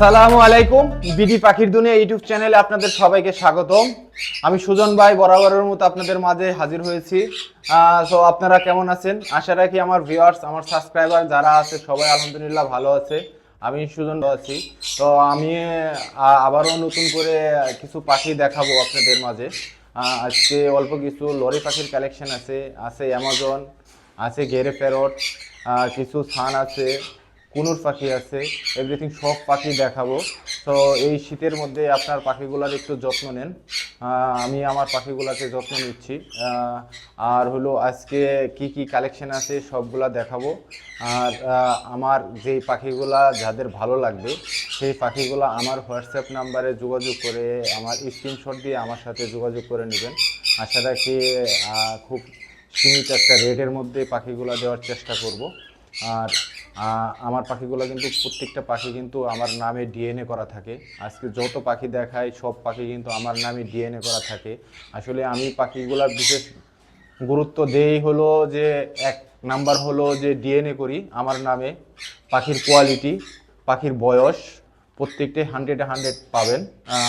আসসালামু আলাইকুম। বিডি পাখির দুনিয়া ইউটিউব চ্যানেলে আপনাদের সবাইকে স্বাগতম। আমি সুজন ভাই বরাবরের মতো আপনাদের মাঝে হাজির হয়েছি। সো আপনারা কেমন আছেন? আশা রাখি আমার ভিউয়ার্স আমার সাবস্ক্রাইবার যারা আছে, সবাই আলহামদুলিল্লাহ ভালো আছে। আমি সুজন আছি। তো আমি আবারও নতুন করে কিছু পাখি দেখাবো আপনাদের মাঝে। আজকে অল্প কিছু লরি পাখির কালেকশন আছে। আছে অ্যামাজন আছে গেরে প্যারট কিছু সান আছে। কুনুর পাখি আছে এভরিথিং সব পাখি দেখাবো। তো এই শীতের মধ্যে আপনার পাখিগুলার একটু যত্ন নেন। আমি আমার পাখিগুলাকে যত্ন নিচ্ছি। আর হলো আজকে কি কি কালেকশন আছে সবগুলা দেখাবো। আর আমার যেই পাখিগুলা যাদের ভালো লাগবে, সেই পাখিগুলা আমার হোয়াটসঅ্যাপ নাম্বারে যোগাযোগ করে, আমার স্ক্রিনশট দিয়ে আমার সাথে যোগাযোগ করে নেবেন। আশা রাখি খুব সীমিত একটা রেটের মধ্যে পাখিগুলো দেওয়ার চেষ্টা করব। আর আমার পাখিগুলো কিন্তু প্রত্যেকটা পাখি কিন্তু আমার নামে ডিএনএ করা থাকে। আজকে যত পাখি দেখায় সব পাখি কিন্তু আমার নামে ডিএনএ করা থাকে। আসলে আমি পাখিগুলার বিশেষ গুরুত্ব দেই হলো যে, এক নাম্বার হলো যে ডিএনএ করি, আমার নামে। পাখির কোয়ালিটি পাখির বয়স প্রত্যেকটাই হান্ড্রেডে হান্ড্রেড পাবেন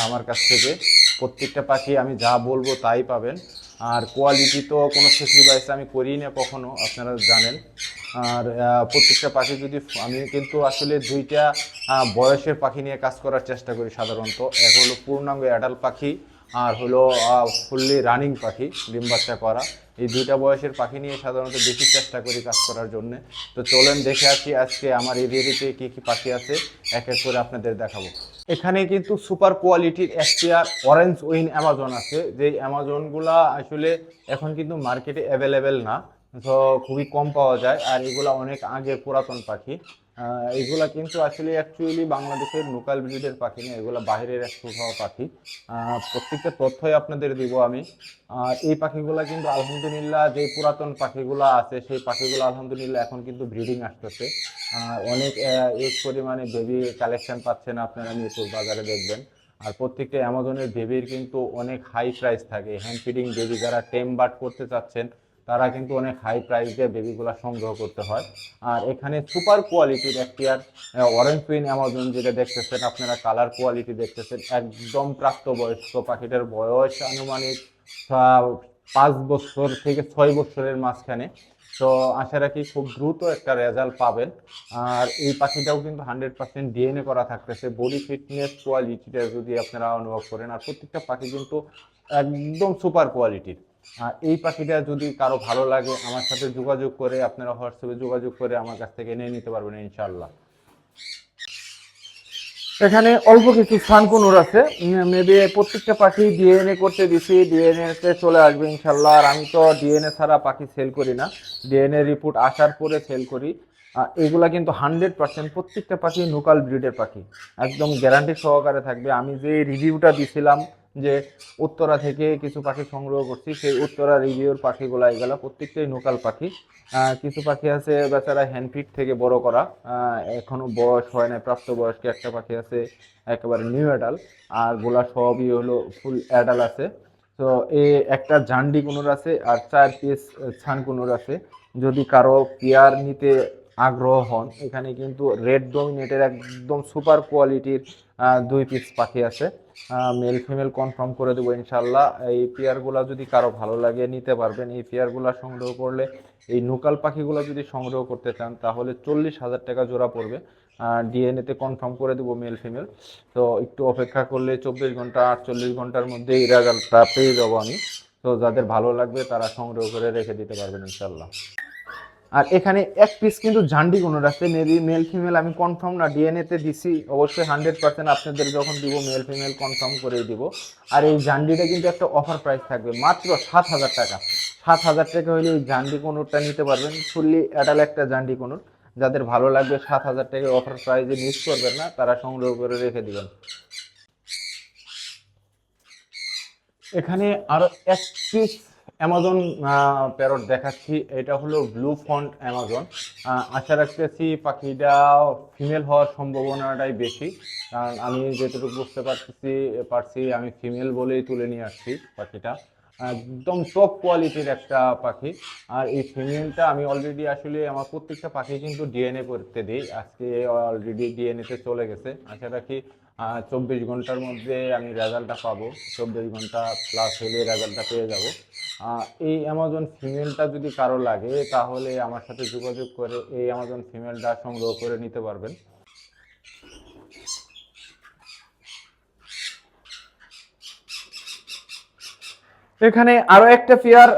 আমার কাছ থেকে। প্রত্যেকটা পাখি আমি যা বলব তাই পাবেন। আর কোয়ালিটি তো কোনো স্যাক্রিফাইস আমি করি না কখনো, আপনারা জানেন। আর প্রত্যেকটা পাখি যদি আমি কিন্তু আসলে দুইটা বয়সের পাখি নিয়ে কাজ করার চেষ্টা করি সাধারণত। এক হলো পূর্ণাঙ্গ অ্যাডাল্ট পাখি, আর হলো ফুললি রানিং পাখি, ডিম বাচ্চা করা। এই দুইটা বয়সের পাখি নিয়ে সাধারণত বেশি চেষ্টা করি কাজ করার জন্য। তো চলেন দেখে আসি আজকে আমার এরিয়াতে কী কী পাখি আছে, এক এক করে আপনাদের দেখাবো। এখানে কিন্তু সুপার কোয়ালিটির এক্সপিয়ার অরেঞ্জ উইন অ্যামাজন আছে। যে অ্যামাজনগুলা আসলে এখন কিন্তু মার্কেটে অ্যাভেলেবেল না, তো খুবই কম পাওয়া যায়। আর এগুলা অনেক আগের পুরাতন পাখি। এগুলা কিন্তু আসলে অ্যাকচুয়ালি বাংলাদেশের লোকাল ব্রিডের পাখি না, এগুলা বাইরের এক্সপোর্ট হওয়া পাখি। প্রত্যেকটা তথ্যই আপনাদের দিব আমি। এই পাখিগুলা কিন্তু আলহামদুলিল্লাহ যে পুরাতন পাখিগুলা আছে, সেই পাখিগুলো আলহামদুলিল্লাহ এখন কিন্তু ব্রিডিং আসতেছে। অনেক এক পরিমাণে বেবি কালেকশন পাচ্ছেন আপনারা মিরপুর বাজারে দেখবেন। আর প্রত্যেকটা অ্যামাজনের বেবির কিন্তু অনেক হাই প্রাইস থাকে। হ্যান্ড ফিডিং বেবি যারা টেম বাট করতে চাচ্ছেন তারা কিন্তু অনেক হাই প্রাইস বেবিগুলো সংগ্রহ করতে হয়। আর এখানে সুপার কোয়ালিটির একটি আর অরেঞ্জ কুইন অ্যামাজন যেটা দেখতেছেন, আপনারা কালার কোয়ালিটি দেখতেছেন, একদম প্রাপ্তবয়স্ক পাখিটার বয়স আনুমানিক পাঁচ বছর থেকে ছয় বছরের মাঝখানে। তো আশা রাখি খুব দ্রুত একটা রেজাল্ট পাবেন। আর এই পাখিটাও কিন্তু হান্ড্রেড পার্সেন্ট ডিএনএ করা থাকতেছে। বডি ফিটনেস কোয়ালিটিটা যদি আপনারা অনুভব করেন, আর প্রত্যেকটা পাখি কিন্তু একদম সুপার কোয়ালিটির আর এই পাখিটা যদি কারও ভালো লাগে, আমার সাথে যোগাযোগ করে, আপনারা হোয়াটসঅ্যাপে যোগাযোগ করে আমার কাছ থেকে নিয়ে নিতে পারবেন ইনশাল্লাহ এখানে অল্প কিছু সানকুনুর আছে। মেবি প্রত্যেকটা পাখি ডিএনএ করতে দিছি ডিএনএ তে চলে আসবে ইনশাল্লাহ আর আমি তো ডিএনএ ছাড়া পাখি সেল করি না। ডিএনএ রিপোর্ট আসার পরে সেল করি। এগুলা কিন্তু হান্ড্রেড পার্সেন্ট প্রত্যেকটা পাখি লোকাল ব্রিডের পাখি। একদম গ্যারান্টি সহকারে থাকবে। আমি যে রিভিউটা দিছিলাম যে উত্তরা থেকে কিছু পাখি সংগ্রহ করছি সেই উত্তরা রিভিউর পাখিগুলো এগুলো প্রত্যেকটাই লোকাল পাখি। কিছু পাখি আছে বেচারা হ্যান্ডফিট থেকে বড় করা। আহ, এখনও বয়স হয় না প্রাপ্ত বয়স্ক একটা পাখি আছে একেবারে নিউ অ্যাডাল আর গোলা সবই হলো ফুল অ্যাডাল আছে। তো এ একটা জান্ডি কুনুর আছে আর চার পিস ছান কুনুর আছে। যদি কারও পেয়ার নিতে আগ্রহ হন। এখানে কিন্তু রেড ডোমিনেটের একদম সুপার কোয়ালিটির দুই পিস পাখি আছে। মেল ফিমেল কনফার্ম করে দেবো ইনশাল্লাহ এই পেয়ারগুলা যদি কারও ভালো লাগে, নিতে পারবেন। এই পেয়ারগুলা সংগ্রহ করলে, এই নোকাল পাখিগুলো যদি সংগ্রহ করতে চান, তাহলে চল্লিশ হাজার টাকা জোড়া পড়বে। ডিএনএতে কনফার্ম করে দেবো মেল ফিমেল তো একটু অপেক্ষা করলে চব্বিশ ঘণ্টা, আটচল্লিশ ঘণ্টার মধ্যে এই রেজাল্টটা পেয়ে যাব আমি। তো যাদের ভালো লাগবে, তারা সংগ্রহ করে রেখে দিতে পারবেন ইনশাল্লাহ আর এখানে এক পিস কিন্তু ঝান্ডি কোনো আছে মেবি মেল ফিমেল আমি কনফার্ম না ডিএনএ তে দিছি, অবশ্যই হান্ড্রেড পার্সেন্ট আপনাদের যখন দিব মেল ফিমেল কনফার্ম করে দিব। আর এই জান্ডিটা কিন্তু একটা অফার প্রাইস থাকবে, মাত্র সাত হাজার টাকা। সাত হাজার টাকা হলে এই জান্ডি কোনোরটা নিতে পারবেন ফুললি অ্যাডাল একটা জান্ডি কোনোর যাদের ভালো লাগবে সাত হাজার টাকা অফার প্রাইসে মিস করবেন না, তারা সংগ্রহ করে রেখে দিবেন। এখানে আরও এক পিস অ্যামাজন প্যারট দেখাচ্ছি। এটা হলো ব্লু ফন্ট অ্যামাজন আশা রাখতেছি পাখিটা ফিমেল হওয়ার সম্ভাবনাটাই বেশি। কারণ আমি যেটুকু বুঝতে পারতেছি, পারছি, আমি ফিমেল বলেই তুলে নিয়ে আসছি পাখিটা। একদম টপ কোয়ালিটির একটা পাখি। আর এই ফিমেলটা আমি অলরেডি আসলে আমার প্রত্যেকটা পাখি কিন্তু ডিএনএ করতে দিই। আজকে অলরেডি ডিএনএতে চলে গেছে। আশা রাখি চব্বিশ ঘণ্টার মধ্যে আমি রেজাল্টটা পাবো। চব্বিশ ঘণ্টা প্লাস হলে রেজাল্টটা পেয়ে যাব। এই অ্যামাজন ফিমেলটা যদি কারও লাগে, তাহলে আমার সাথে যোগাযোগ করে এই অ্যামাজন ফিমেলটা সংগ্রহ করে নিতে পারবেন। এখানে আরও একটা ফিয়ার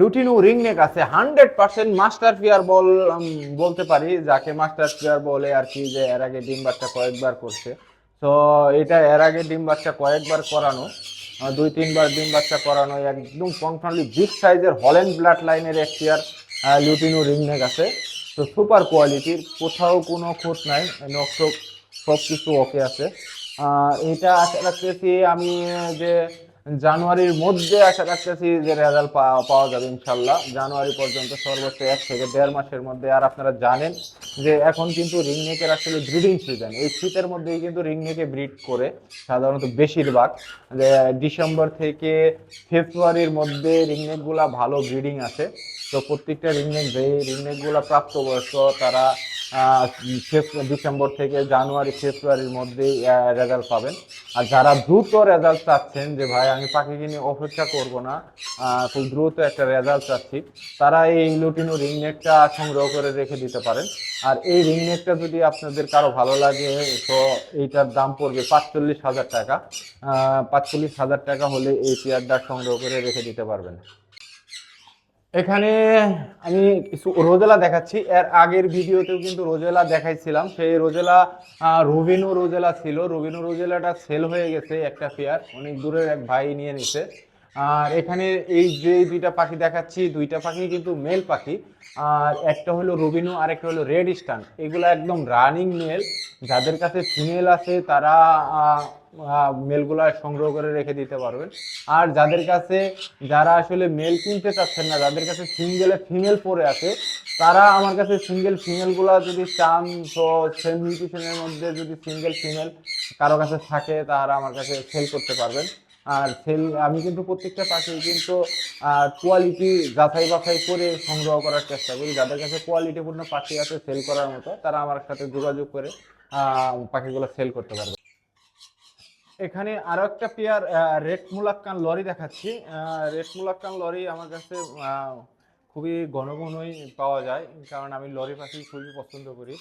লুটিনু রিং নেক আছে। হান্ড্রেড পার্সেন্ট মাস্টার ফিয়ার বল বলতে পারি, যাকে মাস্টার ফিয়ার বলে আর কি যে এর আগে ডিম বাচ্চা কয়েকবার করছে। তো এটা এর আগে ডিম বাচ্চা কয়েকবার করানো দুই, তিনবার ডিম বাচ্চা করানো, একদম কনফার্মলি বিগ সাইজের হল্যান্ড ব্লাড লাইনের এক ফিয়ার লুটিনু রিং নেক আছে। তো সুপার কোয়ালিটির কোথাও কোনো খুঁত নাই নকশক সব কিছু ওকে আছে। এটা আশা রাখতেছি আমি যে জানুয়ারির মধ্যে আশা রাখতেছি যে রেজাল্ট পাওয়া যাবে ইনশাল্লাহ। জানুয়ারি পর্যন্ত সর্বোচ্চ এক থেকে দেড় মাসের মধ্যে। আর আপনারা জানেন যে এখন কিন্তু রিংনেকের আসলে ব্রিডিং সিজন এই শীতের মধ্যেই কিন্তু রিংনেকে ব্রিড করে সাধারণত বেশিরভাগ। যে ডিসেম্বর থেকে ফেব্রুয়ারির মধ্যে রিংনেকগুলা ভালো ব্রিডিং আছে। তো প্রত্যেকটা রিংনেক যে রিংনেকগুলা প্রাপ্তবয়স্ক, তারা ডিসেম্বর থেকে জানুয়ারি, ফেব্রুয়ারির মধ্যেই রেজাল্ট পাবেন। আর যারা দ্রুত রেজাল্ট চাচ্ছেন, যে ভাই, আমি পাখি কিনে অপেক্ষা করব না খুব দ্রুত একটা রেজাল্ট চাচ্ছি, তারা এই লুটিনো রিংনেকটা সংগ্রহ করে রেখে দিতে পারেন। আর এই রিংনেকটা যদি আপনাদের কারও ভালো লাগে, তো এইটার দাম পড়বে পাঁচচল্লিশ হাজার টাকা। পাঁচচল্লিশ হাজার টাকা হলে এই পেয়ারটা সংগ্রহ করে রেখে দিতে পারবেন। এখানে আমি কিছু রোজেলা দেখাচ্ছি। এর আগের ভিডিওতেও কিন্তু রোজেলা দেখাইছিলাম। সেই রোজেলা রুবিনু রোজেলা ছিল। রুবিনু রোজেলাটা সেল হয়ে গেছে একটা পেয়ার অনেক দূরের এক ভাই নিয়ে নিছে। আর এখানে এই যে দুইটা পাখি দেখাচ্ছি, দুইটা পাখি কিন্তু মেল পাখি। আর একটা হলো রুবিনু আর একটা হলো রেড স্টান এগুলো একদম রানিং মেল যাদের কাছে ফিমেল আছে, তারা মেলগুলা সংগ্রহ করে রেখে দিতে পারবেন। আর যাদের কাছে, যারা আসলে মেল কিনতে চাচ্ছেন না, যাদের কাছে সিঙ্গেলে ফিমেল পড়ে আছে, তারা আমার কাছে সিঙ্গেল ফিমেলগুলা যদি চান, তো সেম মিউটেশনের মধ্যে যদি সিঙ্গেল ফিমেল কারও কাছে থাকে, তারা আমার কাছে সেল করতে পারবেন। আর সেল আমি কিন্তু প্রত্যেকটা পাখি কিন্তু কোয়ালিটি যাচাই বাছাই করে সংগ্রহ করার চেষ্টা করি। যাদের কাছে কোয়ালিটিপূর্ণ পাখি আছে সেল করার মতো, তারা আমার সাথে যোগাযোগ করে পাখিগুলো সেল করতে পারবে। এখানে আরও একটা পেয়ার রেড মুলাক্কান লরি দেখাচ্ছি। রেড মুলাক্কান লরি আমার কাছে খুবই ঘন ঘনই পাওয়া যায়, কারণ আমি লরি পাখি খুবই পছন্দ করি।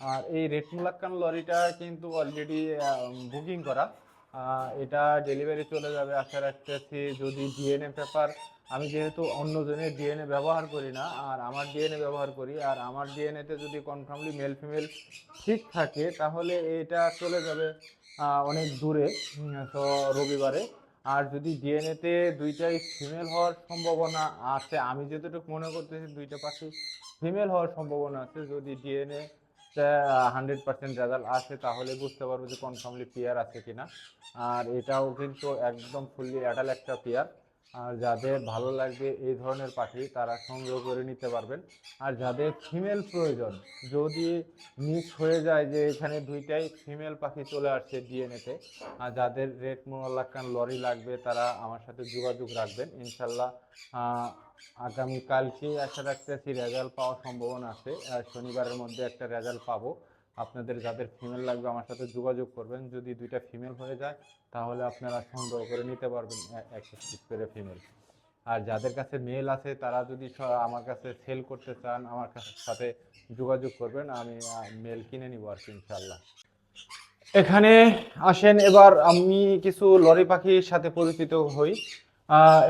আর এই রেড মুলাক্কান লরিটা কিন্তু অলরেডি বুকিং করা। এটা ডেলিভারি চলে যাবে আশা রাখতেছি যদি ডিএনএ পেপার আমি যেহেতু অন্যজনের ডিএনএ ব্যবহার করি না, আর আমার ডিএনএ ব্যবহার করি, আর আমার ডিএনএতে যদি কনফার্মলি মেল ফিমেল ঠিক থাকে, তাহলে এটা চলে যাবে অনেক দূরে তো রবিবারে। আর যদি ডিএনএতে দুইটাই ফিমেল হওয়ার সম্ভাবনা আছে, আমি যতটুকু মনে করতেছি দুইটা পাখি ফিমেল হওয়ার সম্ভাবনা আছে। যদি ডিএনএ হান্ড্রেড পার্সেন্ট রেজাল্ট আসে, তাহলে বুঝতে পারব যে কনফার্মলি পেয়ার আছে কিনা। আর এটাও কিন্তু একদম ফুললি অ্যাডাল একটা পেয়ার আর যাদের ভালো লাগবে এই ধরনের পাখি তারা সংগ্রহ করে নিতে পারবেন। আর যাদের ফিমেল প্রয়োজন যদি মিস হয়ে যায় যে এখানে দুইটাই ফিমেল পাখি চলে আসছে ডিএনএতে আর যাদের রেড মোল্লাকান লরি লাগবে তারা আমার সাথে যোগাযোগ রাখবেন। ইনশাল্লাহ আহ, আগামীকালকে আশা রাখতেছি রেজাল্ট পাওয়ার সম্ভাবনা আছে। শনিবারের মধ্যে একটা রেজাল্ট পাবো। আপনাদের যাদের ফিমেল লাগবে আমার সাথে যোগাযোগ করবেন। যদি দুইটা ফিমেল হয়ে যায়, তাহলে আপনারা সংগ্রহ করে নিতে পারবেন এক পিস করে ফিমেল আর যাদের কাছে মেল আছে, তারা যদি আমার কাছে সেল করতে চান, আমার সাথে যোগাযোগ করবেন। আমি মেল কিনে নিব আর কি ইনশাল্লাহ এখানে আসেন, এবার আমি কিছু লরি পাখির সাথে পরিচিত হই।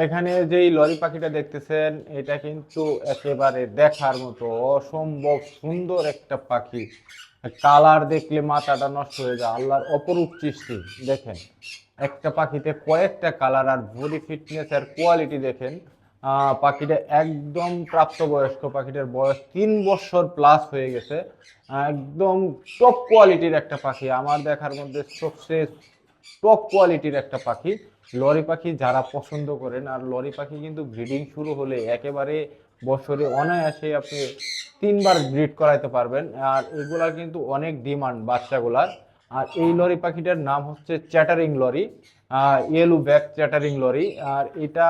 এখানে যেই লরি পাখিটা দেখতেছেন, এটা কিন্তু একেবারে দেখার মতো অসম্ভব সুন্দর একটা পাখি। কালার দেখলে মাথাটা নষ্ট হয়ে যায়, আল্লাহর অপরূপ সৃষ্টি, দেখেন। একটা পাখিতে কয়েকটা কালার আর বডি ফিটনেস আর কোয়ালিটি দেখেন। পাখিটা একদম প্রাপ্তবয়স্ক, পাখিটার বয়স তিন বছর প্লাস হয়ে গেছে। একদম টপ কোয়ালিটির একটা পাখি, আমার দেখার মধ্যে সবচেয়ে টপ কোয়ালিটির একটা পাখি। লরি পাখি যারা পছন্দ করেন, আর লরি পাখি কিন্তু ব্রিডিং শুরু হলে একেবারে বছরে অনায়াসে আপনি তিনবার ব্রিড করাইতে পারবেন। আর এগুলা কিন্তু অনেক ডিমান্ড বাচ্চাগুলার। আর এই লরি পাখিটার নাম হচ্ছে chattering lory yellow back chattering lory. আর এটা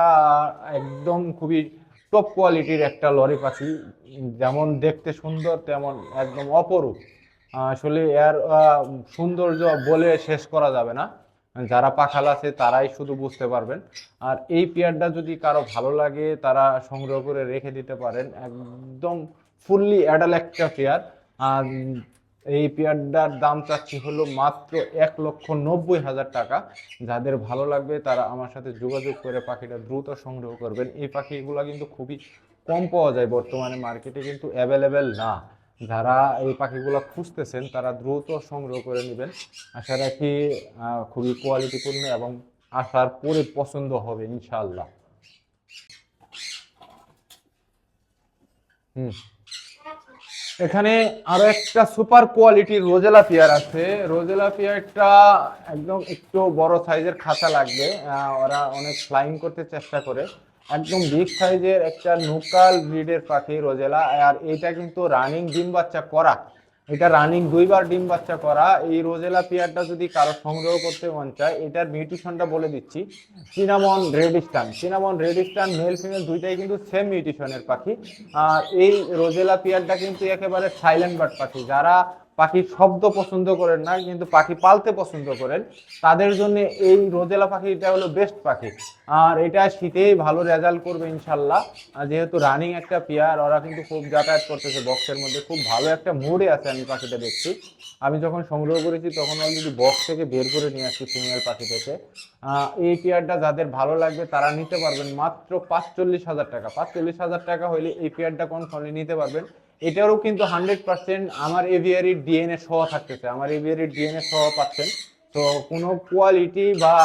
একদম খুবই টপ কোয়ালিটির একটা লরি পাখি। যেমন দেখতে সুন্দর, তেমন একদম অপরূপ। আসলে এর সৌন্দর্য বলে শেষ করা যাবে না। যারা পাখাল আছে তারাই শুধু বুঝতে পারবেন। আর এই পেয়ারটা যদি কারও ভালো লাগে, তারা সংগ্রহ করে রেখে দিতে পারেন। একদম ফুললি অ্যাডাল একটা পেয়ার। আর এই পেয়ারটার দাম চাচ্ছি হলো মাত্র এক লক্ষ নব্বই হাজার টাকা। যাদের ভালো লাগবে, তারা আমার সাথে যোগাযোগ করে পাখিটা দ্রুত সংগ্রহ করবেন। এই পাখিগুলো কিন্তু খুবই কম পাওয়া যায় বর্তমানে মার্কেটে কিন্তু অ্যাভেলেবেল না। যারা এই পাখিগুলো খুঁজতেছেন, তারা দ্রুত সংগ্রহ করে নেবেন। আশা রাখি খুবই কোয়ালিটিপূর্ণ এবং আসার পরে পছন্দ হবে ইনশাল্লাহ হুম। এখানে আরও একটা সুপার কোয়ালিটির রোজেলা পেয়ার আছে। রোজেলা পেয়ারটা একদম একটু বড় সাইজের খাঁচা লাগবে। ওরা অনেক ফ্লাইং করতে চেষ্টা করে। একদম বিগ সাইজের একটা নুকাল ব্রিডের পাখি রোজেলা, আর এটা কিন্তু রানিং ডিম বাচ্চা করা। এটা রানিং দুইবার ডিম বাচ্চা করা। এই রোজেলা পেয়ারটা যদি কারও সংগ্রহ করতে মন চায়, এটার মিউটিশনটা বলে দিচ্ছি। সিনামন রেডিস্টান সিনামন রেডিস্টান মেল ফিমেল দুইটাই কিন্তু সেম মিউটিশনের পাখি। আর এই রোজেলা পেয়ারটা কিন্তু একেবারে সাইলেন্ট বার্ড পাখি। যারা পাখির শব্দ পছন্দ করেন না, কিন্তু পাখি পালতে পছন্দ করেন। তাদের জন্য এই রোজেলা পাখিটা হলো বেস্ট পাখি। আর এটা শীতেই ভালো রেজাল্ট করবে ইনশাল্লাহ। যেহেতু রানিং একটা পেয়ার ওরা কিন্তু খুব যাতায়াত করতেছে বক্সের মধ্যে। খুব ভালো একটা মুডে আছে আমি পাখিটা দেখছি। আমি যখন সংগ্রহ করেছি, তখন অলরেডি বক্স থেকে বের করে নিয়ে আসছি ফিমেল পাখি থেকে। এই পেয়ারটা যাদের ভালো লাগবে, তারা নিতে পারবেন মাত্র পাঁচচল্লিশ হাজার টাকা। পাঁচচল্লিশ হাজার টাকা হলে এই পেয়ারটা কনফার্মলি নিতে পারবেন? এটারও কিন্তু হান্ড্রেড পার্সেন্ট আমার এভিয়ারির ডিএনএ সহ থাকতেছে। আমার এভিয়ারির ডিএনএ সহ পাচ্ছেন। তো কোনো কোয়ালিটি বা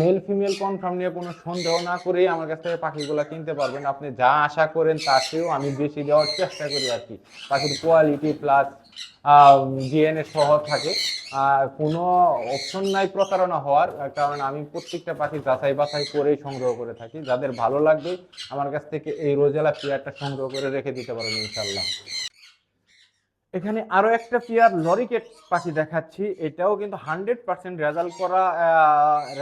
মেল ফিমেল কনফার্ম নিয়ে কোনো সন্দেহ না করেই আমার কাছ থেকে পাখিগুলো কিনতে পারবেন। আপনি যা আশা করেন তাতেও আমি বেশি দেওয়ার চেষ্টা করি আর কি। পাখির কোয়ালিটি প্লাস ডিএনএ সহ থাকে। কোনো অপশন নাই প্রতারণা হওয়ার, কারণ আমি প্রত্যেকটা পাখি যাচাই বাছাই করেই সংগ্রহ করে থাকি। যাদের ভালো লাগবে, আমার কাছ থেকে এই রোজেলা পেয়ারটা সংগ্রহ করে রেখে দিতে পারেন ইনশাল্লাহ এখানে আরও একটা পেয়ার, লরিকেট পাখি দেখাচ্ছি। এটাও কিন্তু হান্ড্রেড পার্সেন্ট রেজাল্ট করা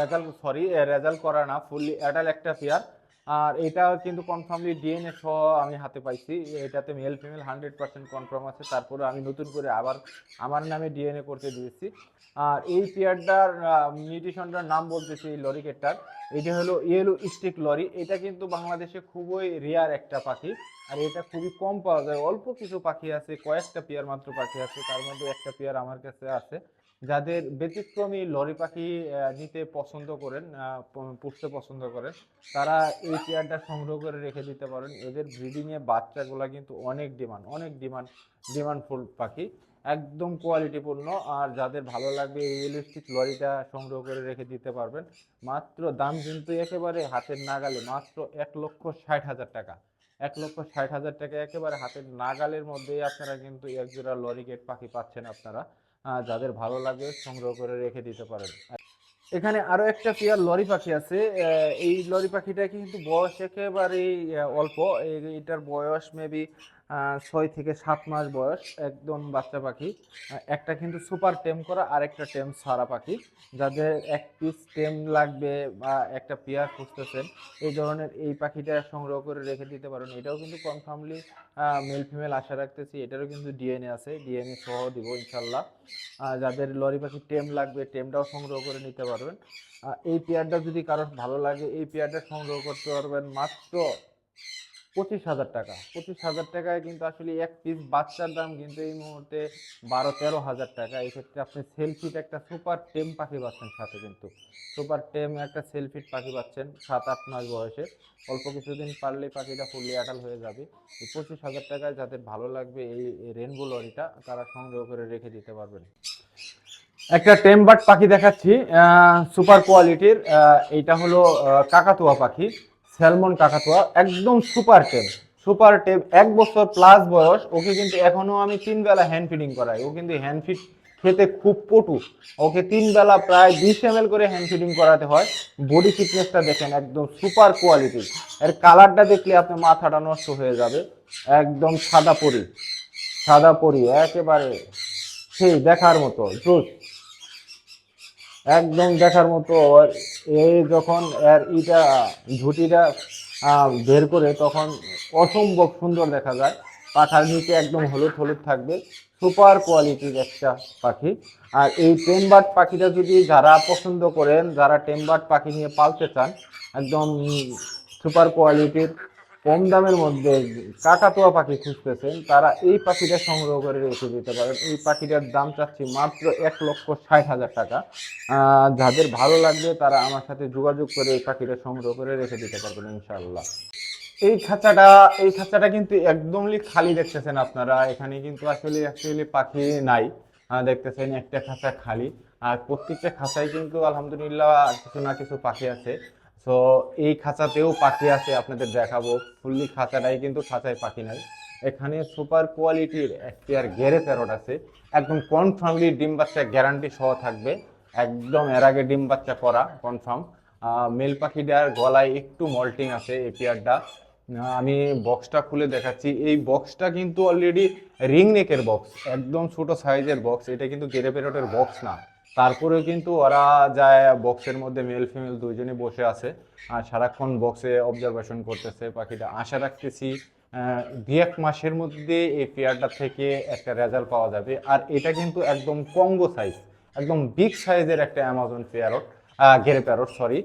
রেজাল্ট সরি রেজাল্ট করা না ফুললি অ্যাডাল একটা পেয়ার। আর এটা কিন্তু কনফার্মলি ডিএনএ সহ আমি হাতে পাইছি। এটাতে male female hundred percent confirm আছে। তারপরে আমি নতুন করে আবার আমার নামে ডিএনএ করতে দিয়েছি। আর এই পেয়ারটার মিউটেশনটার নাম বলতেছি এই লরিকেটটার। এটা হলো ইয়েলো স্টিক লরি। এটা কিন্তু বাংলাদেশে খুবই রেয়ার একটা পাখি। আর এটা খুবই কম পাওয়া যায়। অল্প কিছু পাখি আছে, কয়েকটা পেয়ার মাত্র পাখি আছে। তার মধ্যে একটা পেয়ার আমার কাছে আছে। যাদের ব্যতিক্রমী লরি পাখি নিতে পছন্দ করেন পুষতে পছন্দ করেন, তারা এই পেয়ারটা সংগ্রহ করে রেখে দিতে পারেন। এদের ব্রিডিংয়ে বাচ্চাগুলা কিন্তু অনেক ডিমান্ড অনেক ডিমান্ড, ডিমান্ডফুল পাখি, একদম কোয়ালিটিপূর্ণ আর যাদের ভালো লাগবে এই রিয়েলিস্টিক লরিটা সংগ্রহ করে রেখে দিতে পারবেন। মাত্র দাম কিন্তু একেবারে হাতের নাগালে, মাত্র এক লক্ষ ষাট হাজার টাকা। এক লক্ষ ষাট হাজার টাকা একেবারে হাতের নাগালের মধ্যেই আপনারা কিন্তু এক জোড়া লরি গেট পাখি পাচ্ছেন আপনারা। যাদের ভালো লাগে সংগ্রহ করে রেখে দিতে পারেন। এখানে আরও একটা পেয়ার লরি পাখি আছে। এই লরি পাখিটা কিন্তু বয়স একেবারেই অল্প। এটার বয়স মেবি ছয় থেকে সাত মাস বয়স একদম বাচ্চা পাখি। একটা কিন্তু সুপার টেম করা আর একটা টেম সারা পাখি। যাদের এক পিস টেম লাগবে বা একটা পেয়ার খুঁজতেছেন, এই ধরনের এই পাখিটা সংগ্রহ করে রেখে দিতে পারেন। এটাও কিন্তু কনফার্মলি মেল ফিমেল আশা রাখতেছি, এটারও কিন্তু ডিএনএ আছে। ডিএনএ সহ দিব ইনশাল্লাহ যাদের লরি পাখি টেম লাগবে, টেমটাও সংগ্রহ করে নিতে পারবেন। এই পেয়ারটা যদি কারোর ভালো লাগে, এই পেয়ারটা সংগ্রহ করতে পারবেন মাত্র পঁচিশ হাজার টাকা। পঁচিশ হাজার টাকায় কিন্তু আসলে এক পিস বাচ্চার দাম কিন্তু এই মুহূর্তে বারো তেরো হাজার টাকা। এক্ষেত্রে আপনি সেলফিট একটা সুপার টেম পাখি পাচ্ছেন সাথে কিন্তু। সুপার টেম একটা সেলফিট পাখি পাচ্ছেন সাত আট মাস বয়সে অল্প কিছুদিন পারলেই পাখিটা ফুললি অ্যাটাল হয়ে যাবে। এই পঁচিশ হাজার টাকায় যাদের ভালো লাগবে এই রেনবো লরিটা, তারা সংগ্রহ করে রেখে দিতে পারবেন। একটা টেমবার্ড পাখি দেখাচ্ছি সুপার কোয়ালিটির এইটা হলো কাকাতুয়া পাখি। স্যালমন কাকাতুয়া, একদম সুপার টেপ সুপার টেপ এক বছর প্লাস বয়স, ওকে কিন্তু এখনও আমি তিন বেলা হ্যান্ড ফিডিং করাই। ও কিন্তু হ্যান্ড ফিড খেতে খুব পটু ওকে তিন বেলা প্রায় বিশ এম করে হ্যান্ড ফিডিং করাতে হয়। বডি ফিটনেসটা দেখেন একদম সুপার কোয়ালিটি এর কালারটা দেখলে আপনার মাথাটা নষ্ট হয়ে যাবে। একদম সাদা পরি সাদা পরি, একেবারে সেই দেখার মতো। জোস। একদম দেখার মতো এই যখন এর ইটা, ঝুটিটা বের করে তখন অসম্ভব সুন্দর দেখা যায়। পাখার নিচে একদম হলুদ হলুদ থাকবে। সুপার কোয়ালিটির একটা পাখি। আর এই টেমবার্ড পাখিটা যদি যারা পছন্দ করেন, যারা টেমবার্ড পাখি নিয়ে পালতে চান, একদম সুপার কোয়ালিটির কম দামের মধ্যে কাকাতুয়া পাখি খুঁজতেছেন, তারা এই পাখিটা সংগ্রহ করে রেখে দিতে পারেন। এই পাখিটার দাম চাচ্ছি মাত্র এক লক্ষ ষাট হাজার টাকা। যাদের ভালো লাগবে তারা আমার সাথে যোগাযোগ করে এই পাখিটা সংগ্রহ করে রেখে দিতে পারবেন ইনশাআল্লাহ। এই খাঁচাটা এই খাঁচাটা কিন্তু একদমই খালি দেখতেছেন আপনারা। এখানে কিন্তু আসলে অ্যাকচুয়ালি পাখি নাই। দেখতেছেন একটা খাঁচা খালি। আর প্রত্যেকটা খাঁচায় কিন্তু আলহামদুলিল্লাহ কিছু না কিছু পাখি আছে। তো এই খাঁচাতেও পাখি আছে, আপনাদের দেখাবো। ফুললি খাঁচাটাই কিন্তু খাঁচায় পাখি নাই। এখানে সুপার কোয়ালিটির একটি আর গেরে প্যারট আছে। একদম কনফার্মলি ডিম বাচ্চা গ্যারান্টি সহ থাকবে। একদম এর আগে ডিম বাচ্চা করা কনফার্ম মেল পাখিটার গলায় একটু মল্টিং আছে, এই পেয়ারটা। আমি বক্সটা খুলে দেখাচ্ছি। এই বক্সটা কিন্তু অলরেডি রিং নেকের বক্স একদম ছোট সাইজের বক্স এটা কিন্তু গেরে প্যারটের বক্স না। তারপরেও কিন্তু ওরা যায় বক্সের মধ্যে মেল ফিমেল দুইজনই বসে আছে। আর সারাক্ষণ বক্সে অবজারভেশন করতেছে পাখিটা। আশা রাখতেছি দুই এক মাসের মধ্যে এই পেয়ারটা থেকে একটা রেজাল্ট পাওয়া যাবে। আর এটা কিন্তু একদম কঙ্গো সাইজ একদম বিগ সাইজের একটা Amazon parrot grey parrot sorry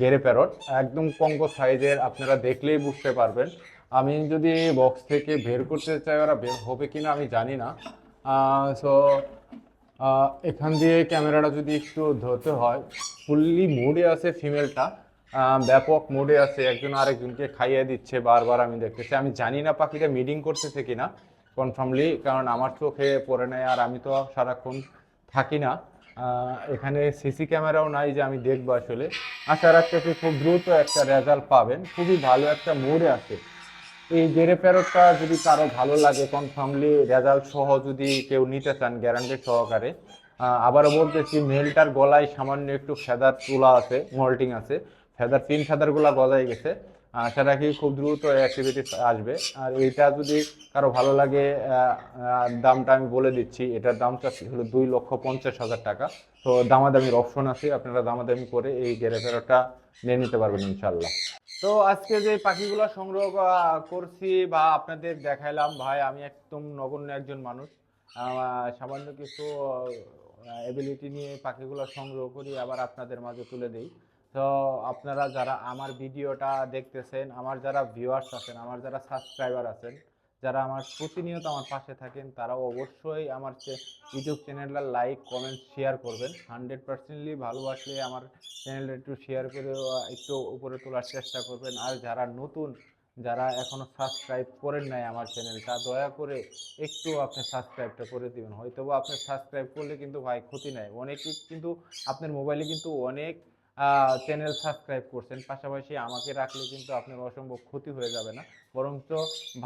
grey parrot একদম কঙ্গো সাইজের আপনারা দেখলেই বুঝতে পারবেন। আমি যদি বক্স থেকে বের করতে চাই, ওরা বের হবে কিনা আমি জানি না। সো এখান দিয়ে ক্যামেরাটা যদি একটু ধরতে হয় ফুললি মুডে আছে ফিমেলটা ব্যাপক মুডে আছে, একজন আরেকজনকে খাইয়ে দিচ্ছে, বারবার আমি দেখতেছি। আমি জানি না পাখিটা মিটিং করতেছে কিনা কনফার্মলি কারণ আমার চোখে পড়ে নেয় আর আমি তো সারাক্ষণ থাকি না। এখানে সিসি ক্যামেরাও নাই যে আমি দেখব আসলে। আশা রাখতেছি খুব দ্রুত একটা রেজাল্ট পাবেন। খুবই ভালো একটা মুডে আছে। এই জেরে প্যারটটা যদি কারও ভালো লাগে কনফার্মলি রেজাল্ট সহ যদি কেউ নিতে চান গ্যারান্টি সহকারে আবারও বলতেছি, মেলটার গলায় সামান্য একটু ফেদার তোলা আছে মল্টিং আছে, ফেদার, তিন ফেদারগুলা গজায় গেছে সেটা কি খুব দ্রুত অ্যাক্টিভিটি আসবে। আর এইটা যদি কারও ভালো লাগে দামটা আমি বলে দিচ্ছি, এটার দামটা হলো দুই লক্ষ পঞ্চাশ হাজার টাকা। তো দামাদামির অপশন আছে, আপনারা দামাদামি করে এই গেরে ফেরতটা নিয়ে নিতে পারবেন ইনশাল্লাহ তো আজকে যে পাখিগুলো সংগ্রহ করছি বা আপনাদের দেখাইলাম, ভাই, আমি একদম নগণ্য একজন মানুষ। সামান্য কিছু এবিলিটি নিয়ে পাখিগুলো সংগ্রহ করি, আবার আপনাদের মাঝে তুলে দিই। তো আপনারা যারা আমার ভিডিওটা দেখতেছেন, আমার যারা ভিউয়ার্স আছেন, আমার যারা সাবস্ক্রাইবার আছেন যারা আমার প্রতিনিয়ত আমার পাশে থাকেন তারা অবশ্যই আমার ইউটিউব চ্যানেলটা লাইক কমেন্ট শেয়ার করবেন। হান্ড্রেড পার্সেন্টলি ভালোবাসলে আমার চ্যানেলটা একটু শেয়ার করে, একটু উপরে তোলার চেষ্টা করবেন। আর যারা নতুন, যারা এখনও সাবস্ক্রাইব করেন নাই আমার চ্যানেলটা, দয়া করে একটু আপনি সাবস্ক্রাইবটা করে দিবেন। হয়তো আপনি সাবস্ক্রাইব করলে কিন্তু ভাই ক্ষতি নাই। অনেকে কিন্তু, আপনার মোবাইলে কিন্তু অনেক চ্যানেল সাবস্ক্রাইব করছেন, পাশাপাশি আমাকে রাখলে কিন্তু আপনার অসম্ভব ক্ষতি হয়ে যাবে না। বরঞ্চ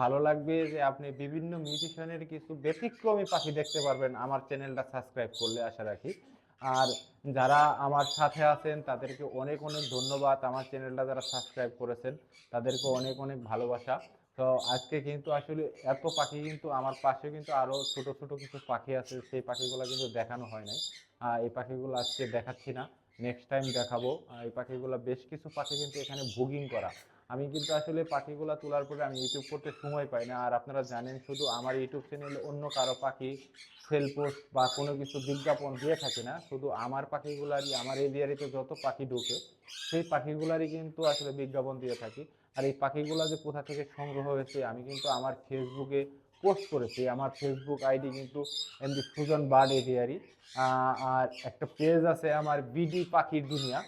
ভালো লাগবে যে আপনি বিভিন্ন মিউজিশিয়ানের কিছু ব্যতিক্রমী পাখি দেখতে পারবেন, আমার চ্যানেলটা সাবস্ক্রাইব করলে আশা রাখি। আর যারা আমার সাথে আছেন, তাদেরকে অনেক অনেক ধন্যবাদ, আমার চ্যানেলটা যারা সাবস্ক্রাইব করেছেন, তাদেরকে অনেক অনেক ভালোবাসা। তো আজকে কিন্তু আসলে এত পাখি কিন্তু আমার পাশে কিন্তু আরও ছোট ছোট কিছু পাখি আছে, সেই পাখিগুলো কিন্তু দেখানো হয় নাই। এই পাখিগুলো আজকে দেখাচ্ছি না। নেক্সট টাইম দেখাবো। এই পাখিগুলো বেশ কিছু পাখি কিন্তু এখানে বুকিং করা। আমি কিন্তু আসলে পাখিগুলো তোলার পরে আমি ইউটিউব করতে সময় পাই না। আর আপনারা জানেন শুধু আমার ইউটিউব চ্যানেলে অন্য কারও পাখি সেল পোস্ট বা কোনো কিছু বিজ্ঞাপন দিয়ে থাকি না। শুধু আমার পাখিগুলারই, আমার এরিয়ারিতে যত পাখি ঢুকে, সেই পাখিগুলারই কিন্তু আসলে বিজ্ঞাপন দিয়ে থাকি। আর এই পাখিগুলো যে কোথা থেকে সংগ্রহ হয়েছে, আমি কিন্তু আমার ফেসবুকে পোস্ট করেছি। আমার ফেসবুক আইডি কিন্তু এম এমনি সুজন বার্ড এরিয়ারি আর একটা পেজ আছে আমার বিডি পাখির দুনিয়া।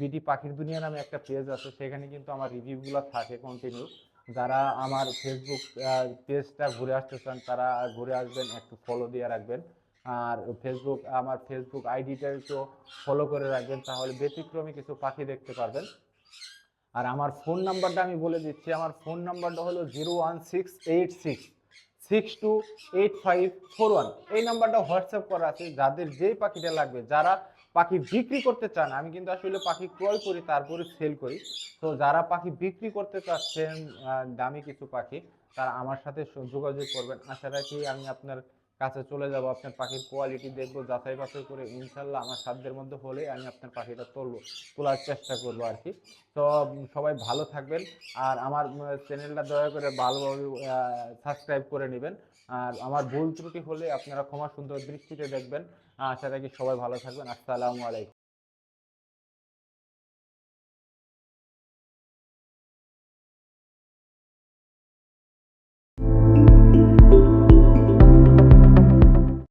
বিডি পাখির দুনিয়া নামে একটা পেজ আছে, সেখানে কিন্তু আমার রিভিউগুলো থাকে কন্টিনিউ যারা আমার ফেসবুক পেজটা ঘুরে আসতে চান, তারা ঘুরে আসবেন, একটু ফলো দিয়ে রাখবেন। আর ফেসবুক আমার ফেসবুক আইডিটা একটু ফলো করে রাখবেন, তাহলে ব্যতিক্রমী কিছু পাখি দেখতে পারবেন। আর আমার ফোন নাম্বারটা আমি বলে দিচ্ছি, আমার ফোন নাম্বারটা হলো zero one six eight six six two eight five four one এই নাম্বারটা হোয়াটসঅ্যাপ করা আছে, যাদের যেই পাখিটা লাগবে, যারা পাখি বিক্রি করতে চান, আমি কিন্তু আসলে পাখি ক্রয় করি, তারপরে সেল করি। তো যারা পাখি বিক্রি করতে চাচ্ছেন দামি কিছু পাখি, তারা আমার সাথে যোগাযোগ করবেন। আশা রাখি আমি আপনার কাছে চলে যাব, আপনার পাখির কোয়ালিটি দেখব, যাচাই বাছাই করে ইনশাল্লাহ আমার সাধ্যের মধ্যে হলে আমি আপনার পাখিটা তুলবো, তোলার চেষ্টা করব আর কি। তো সবাই ভালো থাকবেন আর আমার চ্যানেলটা দয়া করে ভালোভাবে সাবস্ক্রাইব করে নেবেন। আর আমার ভুল ত্রুটি হলে আপনারা ক্ষমা সুন্দর দৃষ্টিতে দেখবেন। আশা রাখি সবাই ভালো থাকবেন। আসসালামু আলাইকুম।